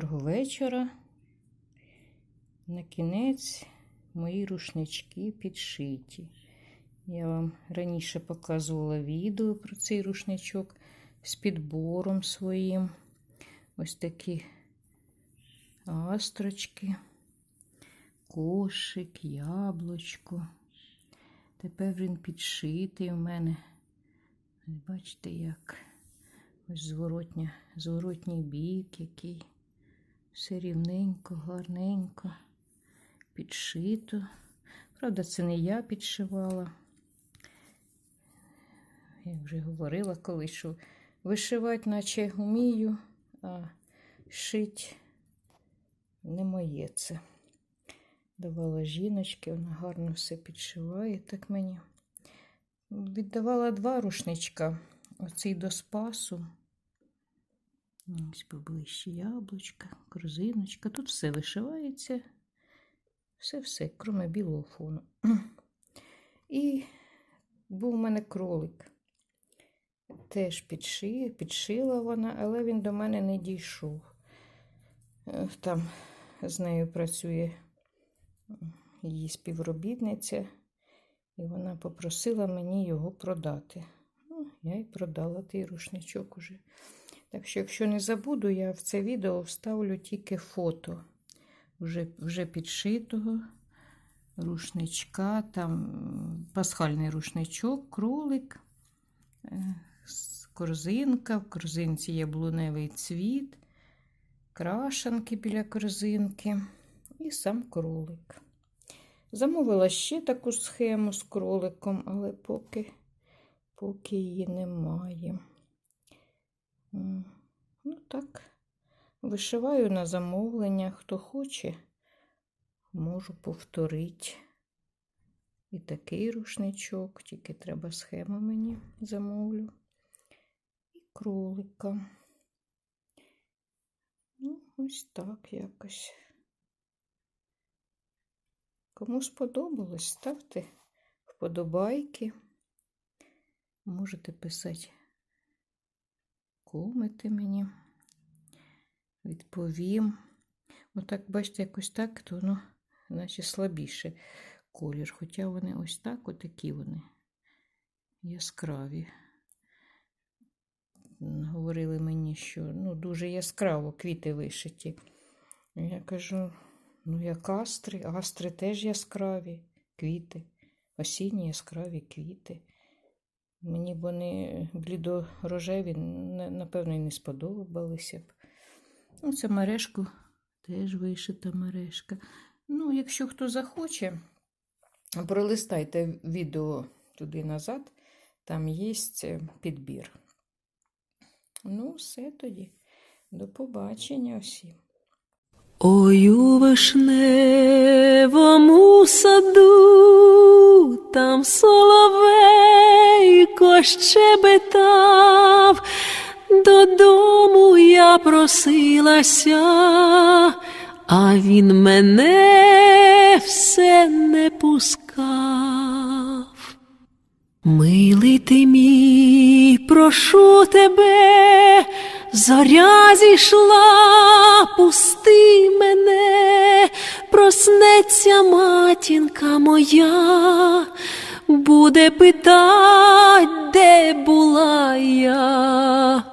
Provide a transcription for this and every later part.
вечора. На кінець мої рушнички підшиті. Я вам раніше показувала відео про цей рушничок з підбором своїм. Ось такі астрочки, кошик, яблучко. Тепер він підшитий у мене. Бачите, як ось зворотня, зворотній бік, який все рівненько, гарненько, підшито. Правда, це не я підшивала. Я вже говорила колись, що вишивати, наче вмію, а шить не моє це. Давала жіночки, вона гарно все підшиває, так мені. Віддавала два рушничка. Оцей до спасу. Ось поближче яблучка, корзиночка. Тут все вишивається. Все-все, кроме білого фону. І був у мене кролик. Теж підши, підшила вона, але він до мене не дійшов. Е, Там з нею працює її співробітниця, і вона попросила мені його продати. Ну, я й продала той рушничок уже. Так що, якщо не забуду, я в це відео вставлю тільки фото вже, вже підшитого рушничка, там пасхальний рушничок, кролик, е, корзинка, в корзинці яблуневий цвіт, крашанки біля корзинки і сам кролик. Замовила ще таку схему з кроликом, але поки, поки її немає. Так, вишиваю на замовлення, хто хоче, можу повторити. І такий рушничок, тільки треба схему мені замовлю. І кролика. Ну, ось так якось. Кому сподобалось, ставте вподобайки. Можете писати комети мені. Відповім. Отак, бачите, якось так, то воно наче слабіше колір. Хоча вони ось так, отакі вони яскраві. Говорили мені, що ну, дуже яскраво квіти вишиті. Я кажу, ну як астри, астри теж яскраві квіти, осінні яскраві квіти. Мені б вони блідорожеві, напевно, і не сподобалися б. Ну, це мережку теж вишита мережка. Ну, якщо хто захоче, пролистайте відео туди назад, там є підбір. Ну, все тоді. До побачення всім. Ой у вишневому саду, там соловейко щебетав, просилася, а він мене все не пускав. Милий ти мій, прошу тебе, зоря зійшла, пусти мене, проснеться матінка моя, буде питать, де була я.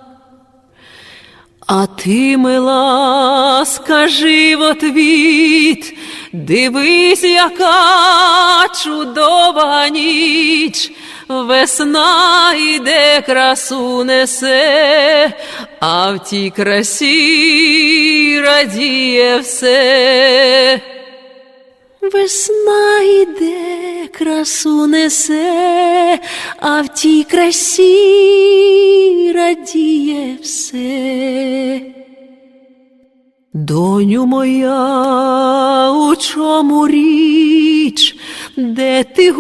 А ти, мила, скажи в отвіт, дивись, яка чудова ніч, весна йде, красу несе, а в тій красі радіє все. Весна йде, красу несе, а в тій красі радіє все. Доню моя, у чому річ, де ти